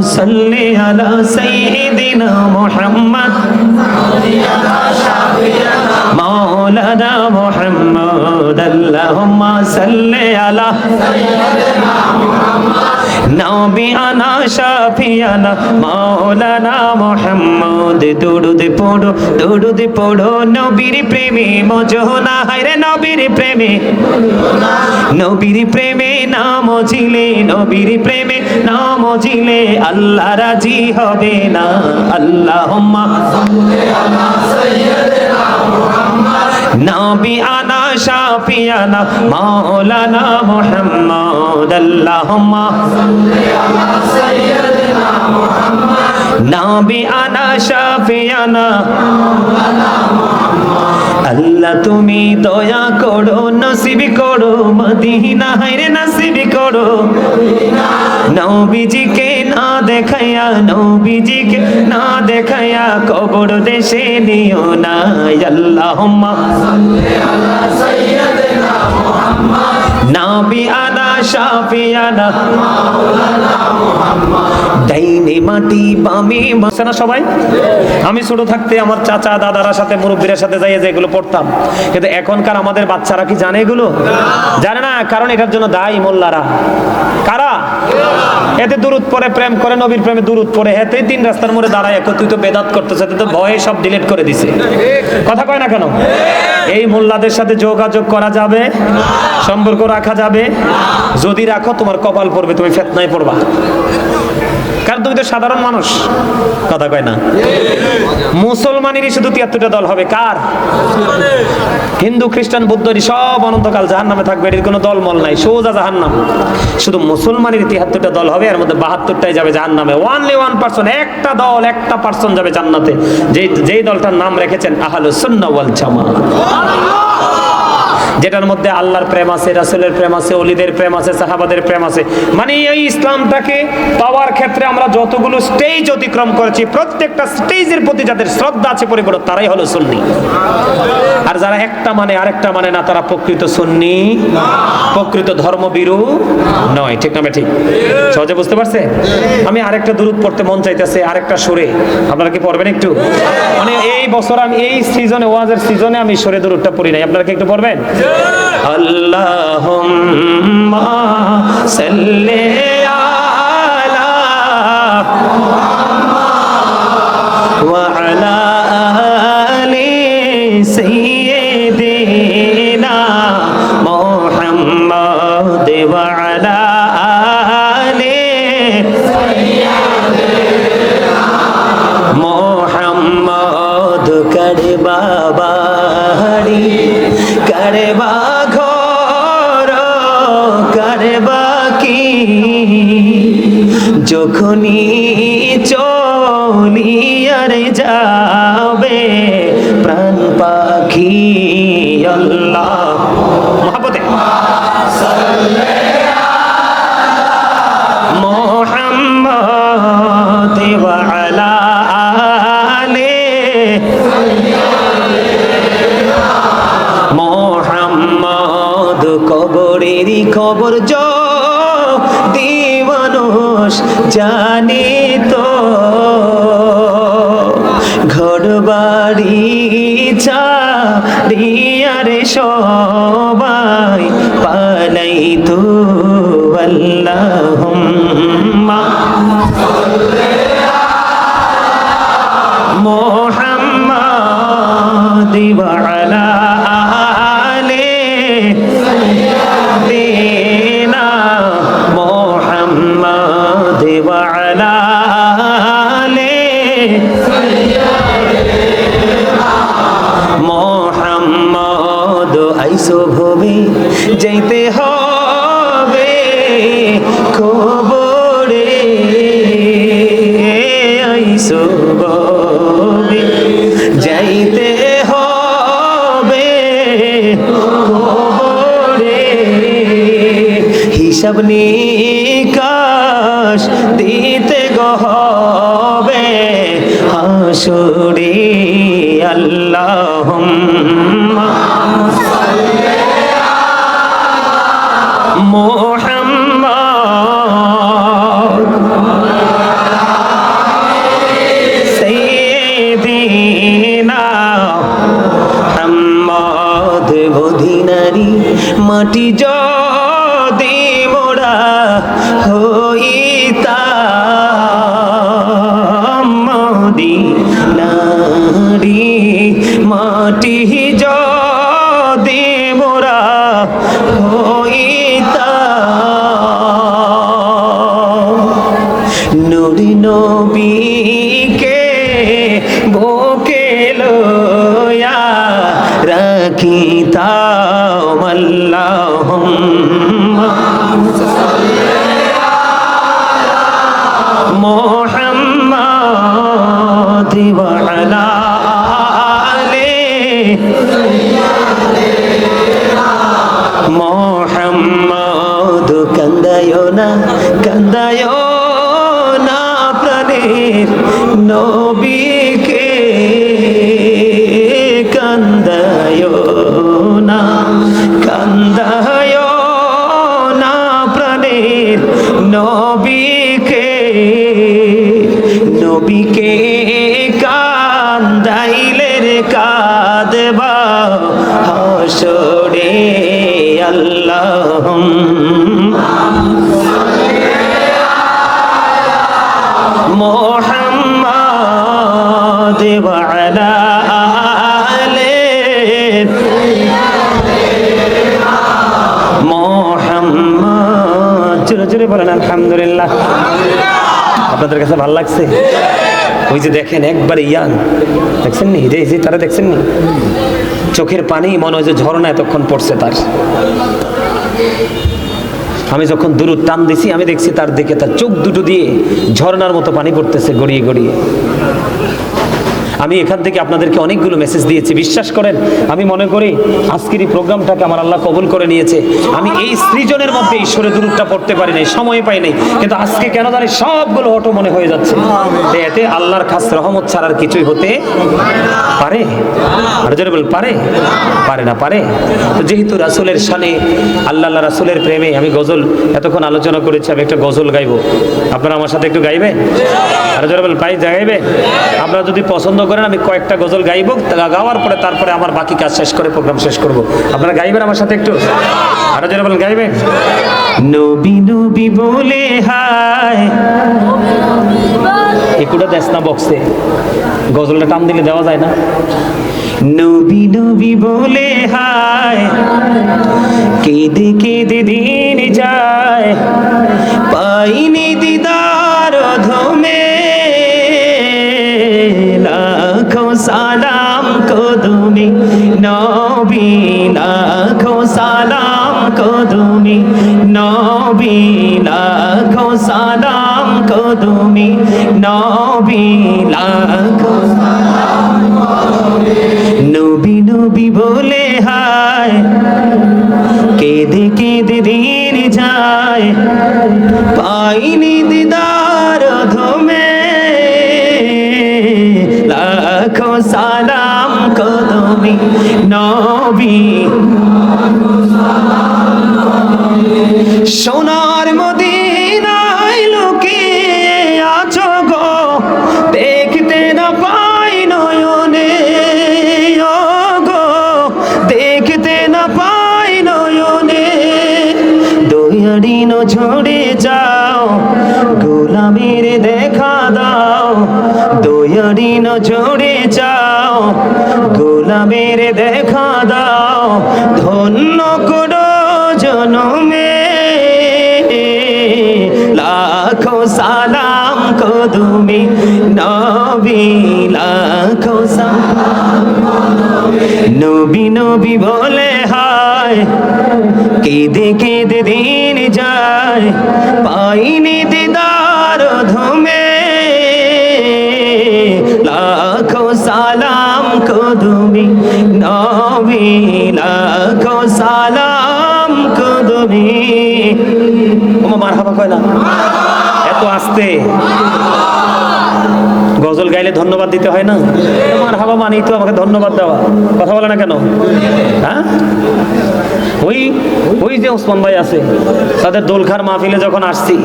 صل على سيدنا محمد مولانا محمد اللهم صل على নবিয়ানা শাফিয়ানা মাওলানা মোহাম্মদ। দুরুদ পড়ো দুরুদ পড়ো, নবীর প্রেমে মজনা, হায়রে নবীর প্রেমে। নবীর প্রেমে নাম ছিলে, নবীর প্রেমে নাম ছিলে, আল্লাহ রাজি হবে না। আল্লাহুম্মা। নবী আনা শাফিয়ানা মাওলানা মুহাম্মদ, আল্লাহুম্মা নবী আনা শাফিয়ানা। আল্লাহ তুমি দয়া করো, নসিব করো মদিনা হায়রে নসিব করো। নবীজিকে না দেখাইয়া নবীজিকে না দেখাইয়া কবর দেশে নিও না আল্লাহুম্মা। নাবি আনা না সবাই, আমি থাকতে আমার চাচা সাথে সাথে যাই যেগুলো পড়তাম। কিন্তু এখনকার আমাদের বাচ্চারা কি জানে এগুলো? জানে না, কারণ জন্য দায়ী মোল্লারা। কারা? এতে পরে প্রেম করে, নবীর প্রেমে দূরত পরে হেতে তিন রাস্তার মোড়ে দাঁড়ায়, একত্রিত বেদাত করতেছে তো ভয়ে সব ডিলিট করে দিছে। কথা কয় না কেন? এই মোল্লাদের সাথে যোগাযোগ করা যাবে, সম্পর্ক রাখা যাবে। যদি রাখো, তোমার কপাল পড়বে, তুমি ফেতনায় পড়বা। কারণ তুমি তো সাধারণ মানুষ। কথা কয় না? মুসলমানেরই শুধু তিয়াত্তরটা দল হবে। কার? হিন্দু, খ্রিস্টান বুদ্ধরি সব অনন্তকাল জাহান নামে থাকবে। এটির কোনো দল মল নাই, সোজা জাহান নাম শুধু মুসলমানের তিয়াত্তরটা দল হবে, এর মধ্যে বাহাত্তরটাই যাবে জাহান নামে ওয়ানলি ওয়ান পার্সন একটা দল, একটা পার্সন যাবে জান্নাতে। যেই যেই দলটার নাম রেখেছেন আহলু সুন্নাহ ওয়াল জামাত যেটার মধ্যে আল্লাহর প্রেম আছে, রাসুলের প্রেম আছে অলিদের প্রেম আছে, সাহাবাদের প্রেম আছে। মানে এই ইসলামটাকে পাওয়ার ক্ষেত্রে আমরা যতগুলো স্টেজ অতিক্রম করেছি, প্রত্যেকটা স্টেজের প্রতি যাদের শ্রদ্ধা আছে পরিপূর্ণ তারাই হলো সুন্নি। আর যারা একটা মানে আরেকটা মানে না, তারা প্রকৃত সুন্নি, প্রকৃত ধর্মবিরু নয়। ঠিক না ঠিক? সহজে বুঝতে পারছে? আমি আরেকটা দূরত পড়তে মন চাইতেছে, আরেকটা সুরে। আপনারা কি পড়বেন একটু? মানে এই বছর আমি, এই সিজনে ওয়াজের সিজনে আমি সরে দূরটা পড়ি নাই। আপনারা কি একটু পড়বেন? আল্লাহুম্মা সাল্লি আলা ওয়া আলা আলি আল্লাহ মহাপতে মোহাম্মদ ওয়ালা আলে মোহাম্মদ হিসাব কাশ দিতে গহবে। হাসুরি আল্লাহ মাটি যা নুরি আপনাদের কাছে ভালো লাগছে? ওই যে দেখেন, একবারে ইয়াং। দেখছেন নি রে যে, তারা দেখছেন নি চোখের পানি মনে হয় যে ঝর্ণা এতক্ষণ পড়ছে তার। আমি যখন দূর টান দিছি, আমি দেখছি তার দিকে তার চোখ দুটো দিয়ে ঝর্ণার মতো পানি পড়তেছে গড়িয়ে গড়িয়ে। আমি এখান থেকে আপনাদেরকে অনেকগুলো মেসেজ দিয়েছি। বিশ্বাস করেন আমি মনে করি আজকের এই প্রোগ্রামটাকে আমার আল্লাহ কবুল করে নিয়েছে। আমি এই সৃজনের মধ্যে ঈশ্বরের দূরটা পড়তে পারি নাই সময় পাই নাই। কিন্তু আজকে কেন জানি সবগুলো অটো মনে হয়ে যাচ্ছে। এতে আল্লাহর খাস রহমত ছাড়ার কিছুই হতে পারে। আর জোরে বল পারে? পারে না পারে। তো যেহেতু রাসুলের সানে আল্লাহ আল্লাহ রাসুলের প্রেমে আমি গজল এতক্ষণ আলোচনা করেছি আমি একটা গজল গাইবো। আপনারা আমার সাথে একটু গাইবে আর জোরে বল পাই গাইবে আপনারা যদি পছন্দ করেন, আমি কয়েকটা গজল গাইবো গাওয়ার পরে তারপরে আমার বাকি কাজ শেষ করে প্রোগ্রাম শেষ করব। আপনারা গাইবেন আমার সাথে একটু? আরও জোরে বলেন, গাইবেন? নবী নবী বলে একুটা দেশ না বক্সে গজলটা টান দিলে দেওয়া যায় না। নবী নবী বলে হায়। কেঁদে কেঁদে দিন যায়। পাইনি নবী লাখো সালাম কদমি নবী লাখো নবী নবী বলে হায়, কেঁদে কেঁদে দিন যায়, পাইনি দিদার ধমে, লাখো সালাম কদমি নবী সোনার মদিনায় লোকে আছো গো। দেখতে না পাই নয়নে গো। দেখতে না পাই নয়নে দয়ারিন ঝরে যাও। গোলামের দেখা দাও দয়ারিন ঝরে কদমি নবী লাখো নবী নবী বলে, হায়, কেঁদে কেঁদে দিন যায়, পাইনি দিদার ধমে। লাখো সালাম কদমি নবী লাখো সালাম কদমি। ওমা, মারহাবা কয় না এত আস্তে। Senhor. গজল গাইলে ধন্যবাদ দিতে হয় না? তোমার হাবা মানেই তো আমাকে ধন্যবাদ দেওয়া। কথা বলে না কেন? হ্যাঁ? ওই ওই যে ওসমান ভাই আছে, তাদের দোলখার মাহফিলে যখন আসছি,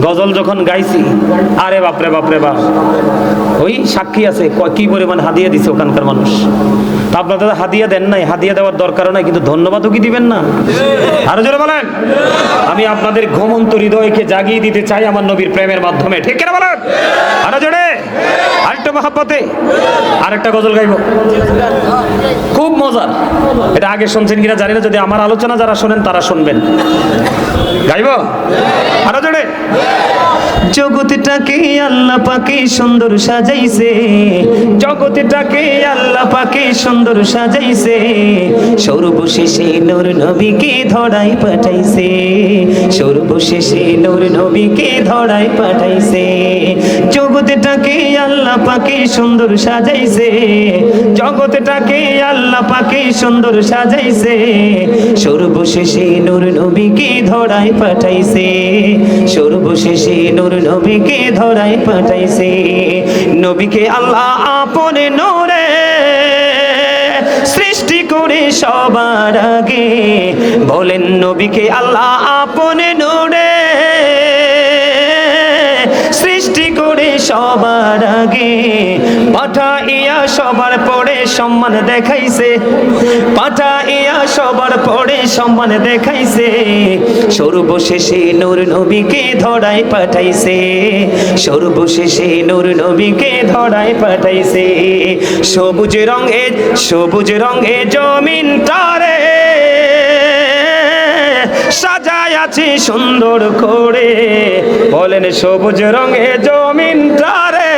গজল যখন গাইছি, আরে বাপরে বাপরে বাপ। ওই সাক্ষী আছে, ক- কি পরিমাণ হাদিয়া দিছে ওখানকার মানুষ? তা আপনাদের হাদিয়া দেন নাই, হাদিয়া দেওয়ার দরকারও নাই, কিন্তু ধন্যবাদও কি দিবেন না? আরও জোরে বলেন। আমি আপনাদের ঘুমন্ত হৃদয়কে জাগিয়ে দিতে চাই আমার নবীর প্রেমের মাধ্যমে, ঠিক কিনা বলেন? আরও জোরে। আরেকটা মহাব্বতে, আরেকটা গজল গাইব। খুব মজার। এটা আগে শুনছেন কিনা জানি না, যদি আমার আলোচনা যারা শোনেন তারা শুনবেন। গাইব? আরও জোরে? জগৎটাকে আল্লাহ পাকে সুন্দর সাজাইছে। জগৎটাকে আল্লাহ পাকে সুন্দর সাজাইছে। সর্বশেষে নূর নবীকে ধরাই পাঠাইছে। সর্বশেষে নূর নবীকে ধরাই পাঠাইছে। জগৎটাকে আল্লাহ পাকে সুন্দর সাজাইছে। জগৎটাকে আল্লাহ পাকে সুন্দর সাজাইছে। সর্বশেষে নূর নবীকে ধরাই পাঠাইছে। সর্বশেষে নূর নবীকে ধরাই পাঠাইছে। নবীকে আল্লাহ আপন নূরে সৃষ্টি করে সবার আগে। বলেন, নবীকে আল্লাহ আপনে নূরে সবার আগে। পাঠাইয়া সবার পরে সম্মান দেখাইছে। পাঠাইয়া সবার পরে সম্মান দেখাইছে। সর্বশেষে নূর নবীকে ধরাই পাঠাইছে। সর্বশেষে নূর নবীকে ধরাই পাঠাইছে। সবুজ রঙে সবুজ রঙে জমিন সাজায় আছে সুন্দর করে? বলেন, সবুজ রঙে জমিনটারে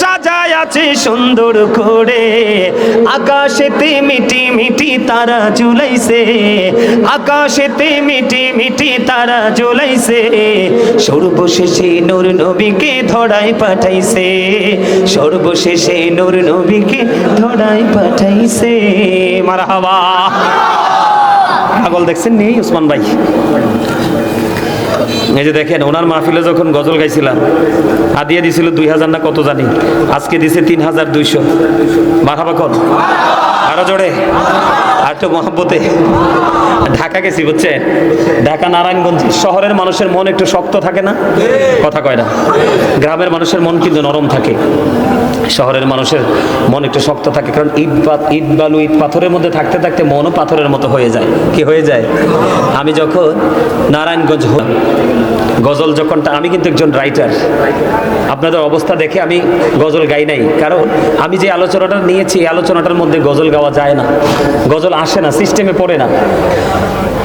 সাজায় আছে সুন্দর করে। আকাশেতে মিটি মিটি তারা ঝুলাইছে, আকাশেতে মিটি মিটি তারা ঝুলাইছে। সর্বশেষে নূর নবীকে ধরাই পাঠাইছে, সর্বশেষে নূর নবীকে ধরাই পাঠাইছে। মারহাবা। পাগল দেখছেন নি, উসমান ভাই? এই যে দেখেন, ওনার মাহফিলে যখন গজল গাইছিলাম আদিয়া দিছিল দুই হাজার না কত জানি, আজকে দিছে তিন হাজার দুইশো। কর। আরও জোরে। তো মহাব্বতে। ঢাকা গেছি বুঝছে ঢাকা, নারায়ণগঞ্জ শহরের মানুষের মন একটু শক্ত থাকে না? কথা কয় না। গ্রামের মানুষের মন কিন্তু নরম থাকে। শহরের মানুষের মন একটু শক্ত থাকে, কারণ ইট ইট বালু, ইট পাথরের মধ্যে থাকতে থাকতে মনও পাথরের মতো হয়ে যায়। কি হয়ে যায়? আমি যখন নারায়ণগঞ্জ হলাম, গজল যখন আমি কিন্তু একজন রাইটার আপনাদের অবস্থা দেখে আমি গজল গাই নাই। কারণ আমি যে আলোচনাটা নিয়েছি, এই আলোচনাটার মধ্যে গজল গাওয়া যায় না। গজল আসে না সিস্টেমে পড়ে না।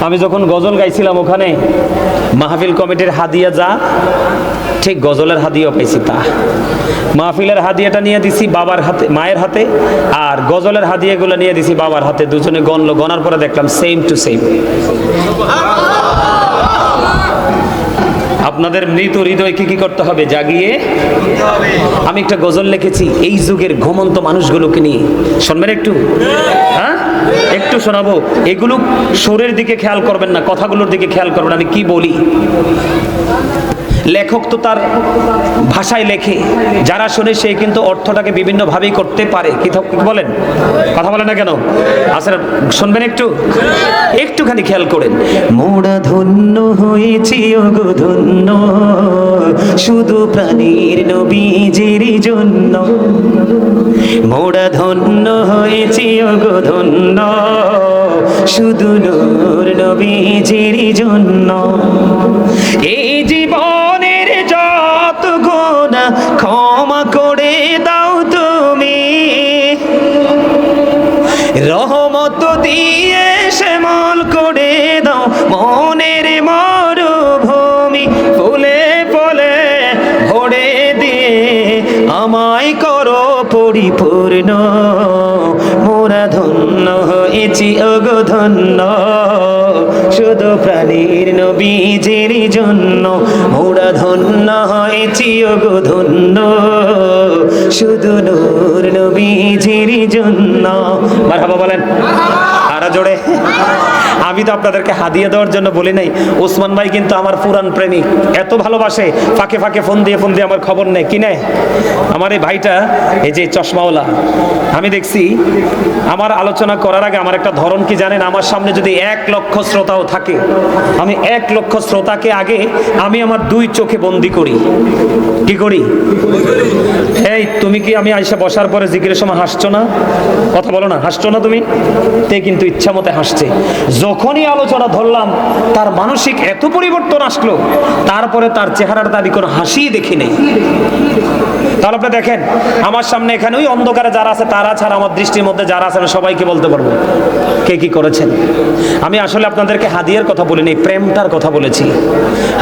আমি যখন গজল গাইছিলাম ওখানে, মাহফিল কমিটির হাদিয়া যা, ঠিক গজলের হাদিয়া পাইছি তা। মাহফিলের হাদিয়াটা নিয়ে দিছি বাবার হাতে, মায়ের হাতে, আর গজলের হাদিয়াগুলো নিয়ে দিছি বাবার হাতে। দুজনে গণল গনার পরে দেখলাম সেম টু সেম আপনাদের মৃত হৃদয়কে কি করতে হবে? জাগিয়ে আমি একটা গজল লিখেছি, এই যুগের ঘুমন্ত মানুষগুলোকে নিয়ে। শুনবেন একটু? হ্যাঁ? একটু শোনাবো। এগুলো সুরের দিকে খেয়াল করবেন না, কথাগুলোর দিকে খেয়াল করবেন। আমি কি বলি? লেখক তো তার ভাষায় লেখে। যারা শোনে সে কিন্তু অর্থটাকে বিভিন্নভাবেই করতে পারে। কি বলেন? কথা বলেন না কেন? আসলে শুনবেন একটু? একটুখানি খেয়াল করেন। মোড়া ধন্য হয়েছি, ওগো ধন্য। শুধু প্রাণীর নবীজির জন্য। মোড়া ধন্য হয়েছি, ওগো ধন্য। শুধু নবীজির জন্য। এই ক্ষমা করে দাও তুমি। রহমত দিয়ে শ্যামল করে দাও মনের মরুভূমি। ফুলে ফলে ভরে দিয়ে আমায় করো পরিপূর্ণ। মোরা ধন্য হয়েছি অগো ধন্য। শুধু প্রাণীর নবীজের জন্য। মোরা ধন্য হয়েছি গো ধন্য। শুধু নূর নবীজের জন্য। মারহাবা বলেন। আরও জোরে। আমি তো আপনাদেরকে হাদিয়া দেওয়ার জন্য বলি নাই। ওসমান ভাই কিন্তু আমার পুরান প্রেমিক। এত ভালোবাসে, ফাঁকে ফাঁকে ফোন দিয়ে ফোন দিয়ে আমার খবর নেয়। কি নেয়? আমার এই ভাইটা, এই যে চশমাওয়ালা, আমি দেখছি, আমার আলোচনা করার আগে আমার একটা ধরন কি জানেন? আমার সামনে যদি এক লক্ষ শ্রোতাও থাকে, আমি এক লক্ষ শ্রোতাকে আগে আমি আমার দুই চোখে বন্দি করি। কি করি? এই, তুমি কি আমি আইসা বসার পরে জিকিরের সময় হাসছো না? কথা বলো না, হাসছো না তুমি? তে কিন্তু ইচ্ছা মতে হাসছে। যখনই আলোচনা ধরলাম, তার মানসিক এত পরিবর্তন আসলো, তারপরে তার চেহারার দাবি কোনো হাসিই দেখি নেই। তাহলে আপনি দেখেন, আমার সামনে এখানে ওই অন্ধকারে যারা আছে, তারা ছাড়া আমার দৃষ্টির মধ্যে যারা আছে সবাইকে বলতে পারব, কে কি করেছেন? আমি আসলে আপনাদেরকে হাদিয়ার কথা বলিনি, প্রেমটার কথা বলেছি।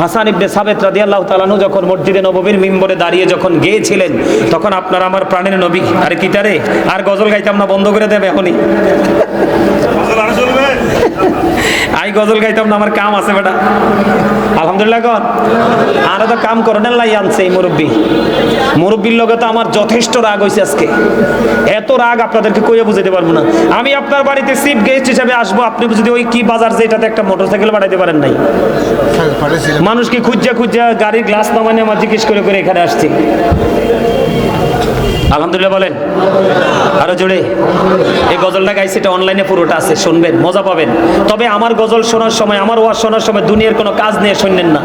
হাসান ইবনে সাবেত রাদিয়াল্লাহু তাআলাহু যখন মসজিদে নববীর মিম্বরে দাঁড়িয়ে যখন গিয়েছিলেন, তখন আপনারা আমার প্রাণের নবী, আরে কিটারে আর গজল গাইতাম না বন্ধ করে দেবে এখনই। আই গজল গাইতাম না আমার কাম আছে বেটা। আলহামদুলিল্লাহ কর আরও তো কাম করেন লাই আনছে এই মুরব্বী। মুরব্বীর লগে তো আমার যথেষ্ট রাগ হয়েছে আজকে। এত রাগ আপনাদেরকে কইয়া বুঝাতে পারব না। আমি আপনার বাড়িতে চিফ গেস্ট হিসাবে আসব আপনি যদি ওই কি বাজার যেটাতে একটা মোটরসাইকেল বাড়াইতে পারেন নাই। মানুষকে খুঁজা খুঁজা গাড়ির গ্লাস নামানে আমার জিজ্ঞেস করে করে এখানে আসছি। আলহামদুলিল্লাহ বলেন। আরও জোরে। এই গজলটা গাইছে, এটা অনলাইনে পুরোটা আছে, শুনবেন, মজা পাবেন। তবে আমার গজল শোনার সময়, আমার ওয়াজ শোনার সময় দুনিয়ার কোনো কাজ নিয়ে শুনবেন না।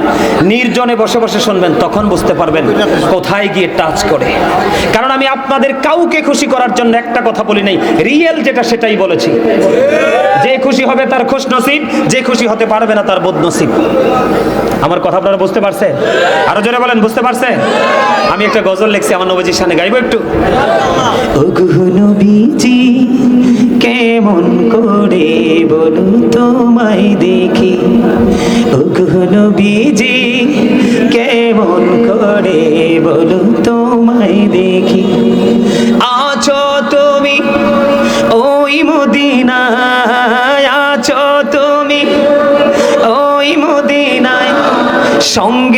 নির্জনে বসে বসে শুনবেন, তখন বুঝতে পারবেন কোথায় গিয়ে টাচ করে। কারণ আমি আপনাদের কাউকে খুশি করার জন্য একটা কথা বলি নাই রিয়েল যেটা সেটাই বলেছি। যে খুশি হবে তার খুশ নসিব যে খুশি হতে পারবে না তার বদ নসিব আমার কথা আপনারা বুঝতে পারছেন? আরও জোরে বলেন, বুঝতে পারছেন? আমি একটা গজল লিখছি, আমার নবজির সামনে গাইবো একটু। নবীজি, কেমন করে বলু তোমায় দেখি। নবীজি, কেমন করে বলু তোমায় দেখি। আছো তুমি ওই মদিনায়, আছো তুমি ওই মদিনায় সঙ্গে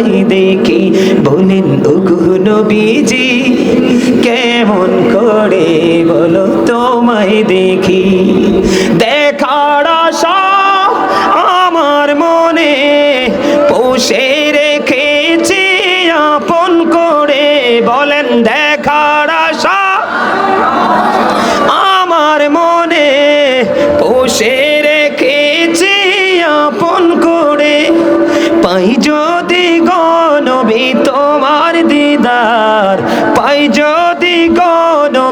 তোমায় দেখি বলেন ওগো নবীজি কেমন করে বলো তোমায় দেখি?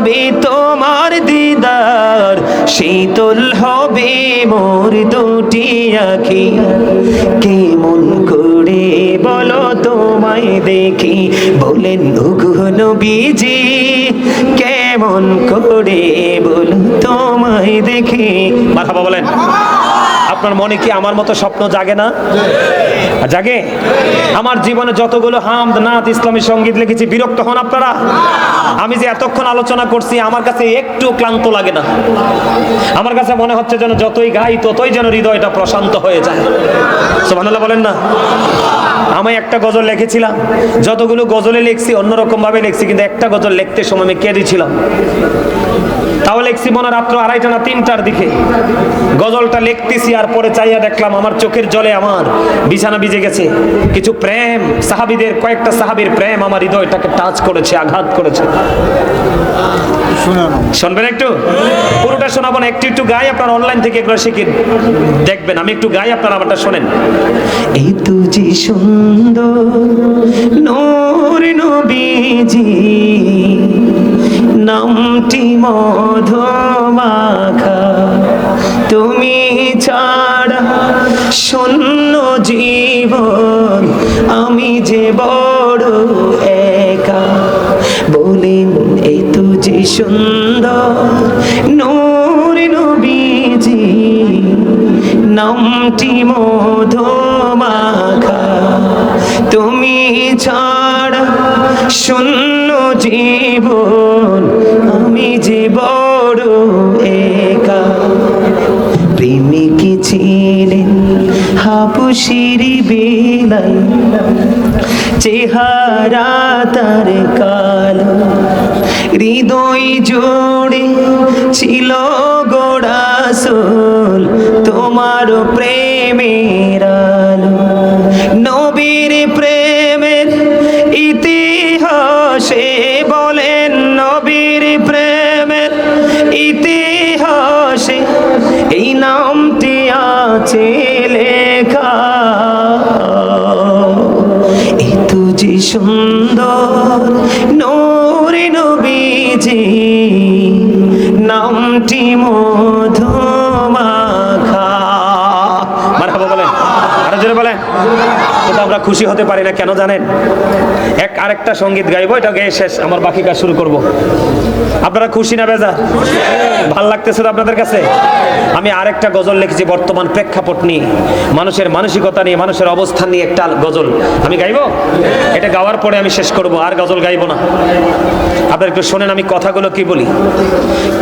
গনবি তোমার দিদার, শীতল হবে মোর দুটি আখি। কেমন করে বলো তোমায় দেখি, বলেন বিজি কেমন করে বলো তোমায় দেখি। মাথা বলেন। আপনার মনে কি আমার মতো স্বপ্ন জাগে না? জাগে? আমার জীবনে যতগুলো হামদ নাথ ইসলামী সংগীত লিখেছি, বিরক্ত হন আপনারা? আমি যে এতক্ষণ আলোচনা করছি, আমার কাছে একটু ক্লান্ত লাগে না। আমার কাছে মনে হচ্ছে যেন যতই গাই, ততই যেন হৃদয়টা প্রশান্ত হয়ে যায়। সোমানুল্লাহ বলেন না? আমি একটা গজল লিখেছিলাম, যতগুলো গজলে লিখছি অন্যরকম ভাবে লিখছি, কিন্তু একটা গজল লিখতে সময় আমি কেঁদেছিলাম। তাও লিখছি মনে রাত্র আড়াইটা না তিনটার দিকে। গজলটা লিখতেছি আর পরে চাইয়া দেখলাম আমার চোখের জলে আমার বিছানা ভিজে গেছে। কিছু প্রেম সাহাবিদের কয়েকটা সাহাবির প্রেম আমার হৃদয়টাকে টাচ করেছে আঘাত করেছে। শুনবেন একটু? পুরোটা শোনাবো না একটু একটু গাই আপনার অনলাইন থেকে এগুলো শিখে দেখবেন আমি একটু গাই আপনার আমারটা শোনেন। এই তুজি সুন্দর নূর নবীজি। নামটি মধুমাখা। তুমি ছাড়া শূন্য জীবন, আমি যে বড় একা। বলেন এই তো যে সুন্দর নূর নবীজি, নামটি মধুমাখা। তুমি ছাড়া শূন্য জীবন, আমি যে বড় একা। প্রেমিক ছিলেন হাপুসির বেলায় চেহারা তার কালো। হৃদয় জোড়ে ছিল গোড়াসুল তোমার প্রেমের আছে লেখা এত যে সুন্দর নোরে নবীজি নামটি মধুমাখা। মারা বলেন আরও জোরে বলেন। কিন্তু আমরা খুশি হতে পারি না, কেন জানেন? এক, আরেকটা সংগীত গাইবো, এটা গেয়ে শেষ, আমার বাকি কাজ শুরু করব। আপনারা খুশি না বেজা ভালো লাগতেছে তো আপনাদের কাছে? আমি আরেকটা গজল লিখেছি, বর্তমান প্রেক্ষাপট নিয়ে। মানুষের মানসিকতা নিয়ে, মানুষের অবস্থান নিয়ে একটা গজল। আমি গাইবো? এটা গাওয়ার পরে আমি শেষ করব, আর গজল গাইবো না। আপনারা একটু শোনেন, আমি কথাগুলো কি বলি?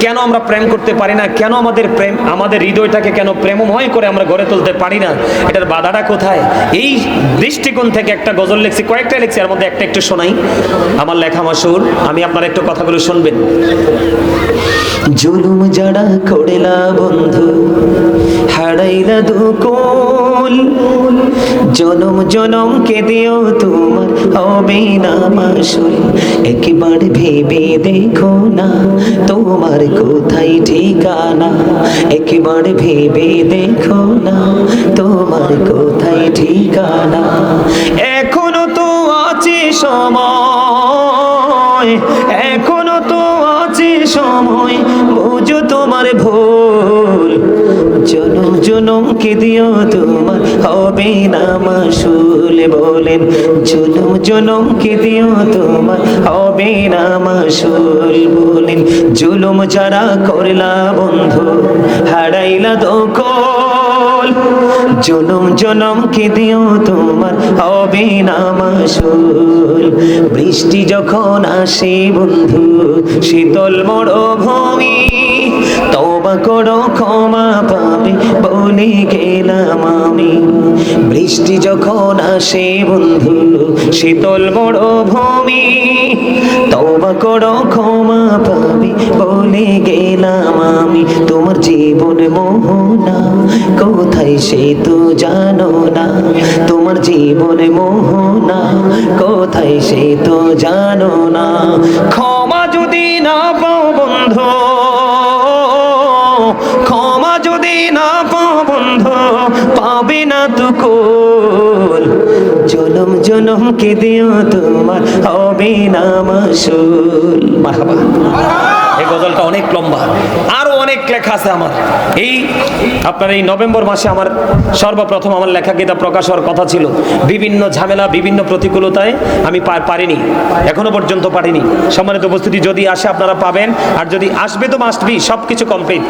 কেন আমরা প্রেম করতে পারি না? কেন আমাদের প্রেম, আমাদের হৃদয়টাকে কেন প্রেমময় করে আমরা গড়ে তুলতে পারি না? এটার বাধাটা কোথায়? এই দৃষ্টিকোণ থেকে একটা গজল লিখছি, কয়েকটা লিখছি, এর মধ্যে একটা একটু শোনাই। আমার লেখা মাসুর আমি আপনার একটু কথাগুলো শুনবেন। জুলুম যারা করেলা বন্ধু, হারাইলা দুকুল জনম জনম কে দিও তোমার হবে না মাসুল একবার ভেবে দেখো না তোমার কোথায় ঠিকানা। একবার ভেবে দেখো না তোমার কোথায় ঠিকানা। এখনও তো আছে সময় জনম দিও, তোমার হবে না মাসুল বলেন। জনম জনম কে দিও, তোমার হবে না মাসুল বলেন। জুলুম যারা করলা বন্ধু, হারাইলা দোকল জনম জনম কে দিও, তোমার হবে না মাসুল। বৃষ্টি যখন আসে বন্ধু, শীতল মরুভূমি তবা করো, ক্ষমা পাবে। বলে গেলাম আমি। বৃষ্টি যখন আসে বন্ধু, শীতল মরুভূমি। তবা করো, ক্ষমা পাবে। বলে গেলাম আমি। তোমার জীবন মোহনা, কোথায় সে তো জানো না। তোমার জীবন মোহনা, কোথায় সে তো জানো না। ক্ষমা পাবে না তো কোল জনম জনম কে দিও তোমার, হবে না মাসুল। মারহাবা। এই গজলটা অনেক লম্বা। আরও অনেক লেখা আছে আমার। এই আপনার এই নভেম্বর মাসে আমার সর্বপ্রথম আমার লেখা কিতাব প্রকাশ হওয়ার কথা ছিল। বিভিন্ন ঝামেলা, বিভিন্ন প্রতিকূলতায় আমি পারিনি। এখনও পর্যন্ত পারিনি। সম্মানিত উপস্থিতি, যদি আসে আপনারা পাবেন। আর যদি আসবে তো মাস্ট বি সব কিছু কমপ্লিট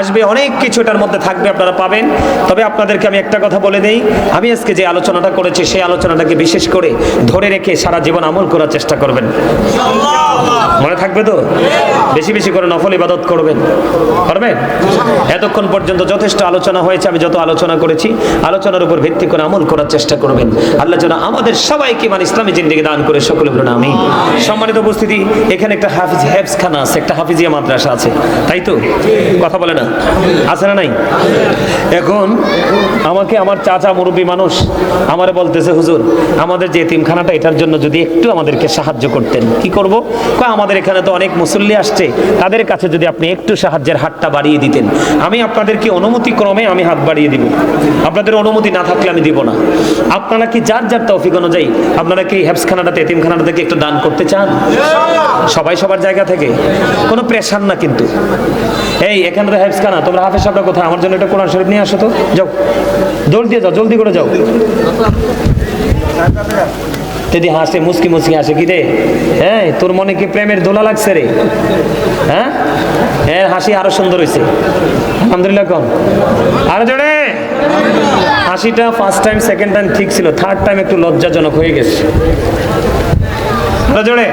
আসবে অনেক কিছু এটার মধ্যে থাকবে, আপনারা পাবেন। তবে আপনাদেরকে আমি একটা কথা বলে দেই। আমি আজকে যে আলোচনাটা করেছি, সেই আলোচনাটাকে বিশেষ করে ধরে রেখে সারা জীবন আমল করার চেষ্টা করবেন। মনে থাকবে তো? বেশি বেশি করে নফল ইবাদত করবেন। করবেন এতক্ষণ পর্যন্ত যথেষ্ট আলোচনা হয়েছে, আমি যত আলোচনা করেছি, আলোচনার উপর ভিত্তি করে আমল করার চেষ্টা করবেন। আল্লাহ যেন আমাদের সবাইকে মানে ইসলামী জিন্দিগি দান করে, সকলে বলুন আমি সম্মানিত উপস্থিতি, এখানে একটা হাফিজ হেফসখানা আছে, একটা হাফিজিয়া মাদ্রাসা আছে। তাই তো? কথা বলে না? আছে না নাই? এখন আমাকে আমার চাচা মুরব্বী মানুষ আমারে বলতেছে, হুজুর, আমাদের যে এতিমখানাটা, এটার জন্য যদি একটু আমাদেরকে সাহায্য করতেন। কি করব? আমাদের এখানে তো অনেক মুসল্লি আসছে, তাদের কাছে যদি আপনি একটু সাহায্যের হাতটা বাড়িয়ে দিতেন। আমি আপনাদেরকে অনুমতি ক্রমে আমি হাত বাড়িয়ে দিব। আপনাদের অনুমতি না থাকলে আমি দিব না। আপনারা কি যার যার তৌফিক অনুযায়ী আপনারা কি হেফসখানাটাতে এতিমখানাটা থেকে একটু দান করতে চান? সবাই সবার জায়গা থেকে? কোনো প্রেশার না কিন্তু। এই, এখানে তো হেফসখানা তোমরা হাফেজ সাহেবরা কোথায়? আমার জন্য একটা কোরআন শরীফ নিয়ে আসো তো। যাও। জলদি যাও, জলদি করে যাও। যদি হাসে, মুসকি মুসকি হাসে কি রে? হ্যাঁ তোর মনে কি প্রেমের দোলা লাগছে রে? হ্যাঁ? হ্যাঁ হাসি আরও সুন্দর হয়েছে আলহামদুলিল্লাহ কম আরও জোরে। হাসিটা ফার্স্ট টাইম সেকেন্ড টাইম ঠিক ছিল। থার্ড টাইম একটু লজ্জাজনক হয়ে গেছে। জোরে?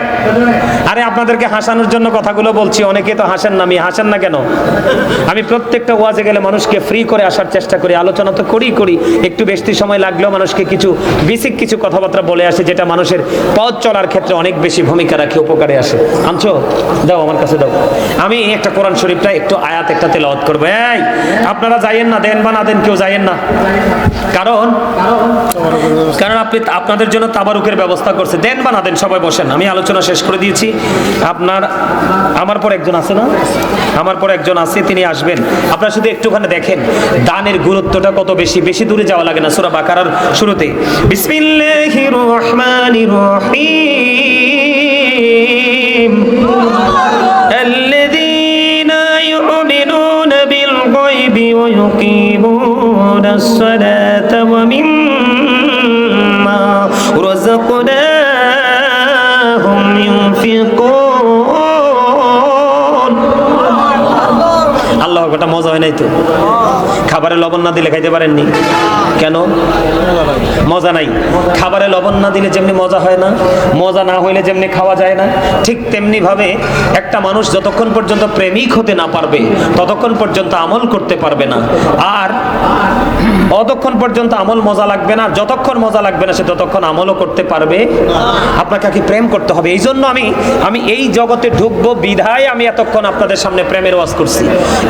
আরে আপনাদেরকে হাসানোর জন্য কথাগুলো বলছি, অনেকে তো হাসেন না, আমি হাসেন না কেন? আমি প্রত্যেকটা ওয়াজে গেলে মানুষকে ফ্রি করে আসার চেষ্টা করি, আলোচনা তো করি করি। একটু বেশি সময় লাগলেও মানুষকে কিছু বেসিক কিছু কথাবার্তা বলে আসে, যেটা মানুষের পথ চলার ক্ষেত্রে অনেক বেশি ভূমিকা রাখে, উপকারে আসে। আনছো? দাও, আমার কাছে দাও। আমি একটা কোরআন শরীফটা একটু আয়াত, একটা তেলাওয়াত করব। এই, আপনারা যাইয়েন না, দেন বা না দেন, কেউ যাইয়েন না। কারণ কারণ আপনি আপনাদের জন্য তাবারুকের ব্যবস্থা করছে। দেন বা না দেন, সবাই বসেন। আমি আলোচনা শেষ করে দিয়েছি আপনার আমার পর একজন আছে না আমার পর একজন আছে তিনি আসবেন আপনারা শুধু একটুখানি দেখেন দানের গুরুত্বটা কত বেশি বেশি দূরে যাওয়া লাগে না সূরা বাকারার শুরুতে বিসমিল্লাহির রহমানির রহিম الذين يؤمنون بالغيب ويقيمون الصلاة ومما رزقناهم আল্লাহ কথা মজা হয় নাই তো? খাবারে লবণ না দিলে খাইতে পারেননি? কেন? মজা নাই। খাবারে লবণ না দিলে যেমনি মজা হয় না, মজা না হইলে যেমনি খাওয়া যায় না, ঠিক তেমনি ভাবে একটা মানুষ যতক্ষণ পর্যন্ত প্রেমিক হতে না পারবে, ততক্ষণ পর্যন্ত আমল করতে পারবে না। আর অতক্ষণ পর্যন্ত আমল মজা লাগবে না, যতক্ষণ মজা লাগবে না সে ততক্ষণ আমলও করতে পারবে। আপনাকে কি প্রেম করতে হবে। এই জন্য আমি আমি এই জগতে ঢুকবো, বিধায় আমি এতক্ষণ আপনাদের সামনে প্রেমের ওয়াজ করছি।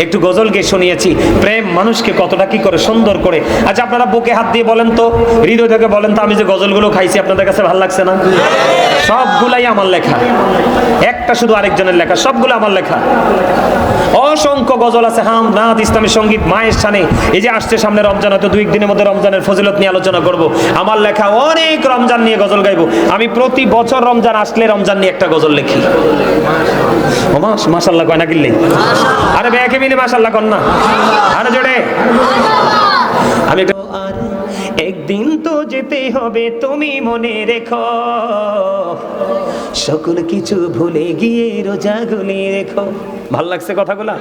একটু গজল গিয়ে শুনিয়েছি। প্রেম মানুষকে কতটা কি করে সুন্দর করে। আচ্ছা আপনারা বুকে হাত দিয়ে বলেন তো, হৃদয় থেকে বলেন তো, আমি যে গজলগুলো খাইছি, আপনাদের কাছে ভালো লাগছে না? সবগুলাই আমার লেখা। একটা শুধু আরেকজনের লেখা, সবগুলো আমার লেখা। অসংখ্য গজল আছে, হাম নাথ ইসলামী সংগীত, মায়ের স্থানে এই যে আসছে সামনে রমজান, হয়তো দুই দিনের মধ্যে রমজানের ফজিলত নিয়ে আলোচনা করব। আমার লেখা অনেক রমজান নিয়ে গজল গাইবো। আমি প্রতি বছর রমজান আসলে রমজান নিয়ে একটা গজল লিখি। মাসাল্লাহ কয় না কিনলে আরে ব্যাকে মিলে মাসাল্লাহ না। আরে জোরে। আমি একটু একদিন তো যেতে হবে, তুমি মনে রেখো। সকল কিছু ভুলে গিয়ে রোজাগুলি রেখো। ভালো লাগছে কথাগুলা?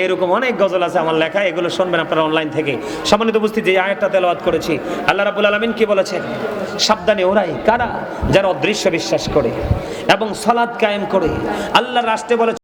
এরকম অনেক গজল আছে আমার লেখা এগুলো শুনবেন আপনারা অনলাইন থেকে। সম্মানিত উপস্থিত যে আয়াতটা তেলাওয়াত করেছি। আল্লাহ রাবুল আলমিন কি বলেছেন? সাবধানে ওরাই, কারা? যারা অদৃশ্য বিশ্বাস করে এবং সলাদ কায়েম করে। আল্লাহ রাষ্ট্রে বলে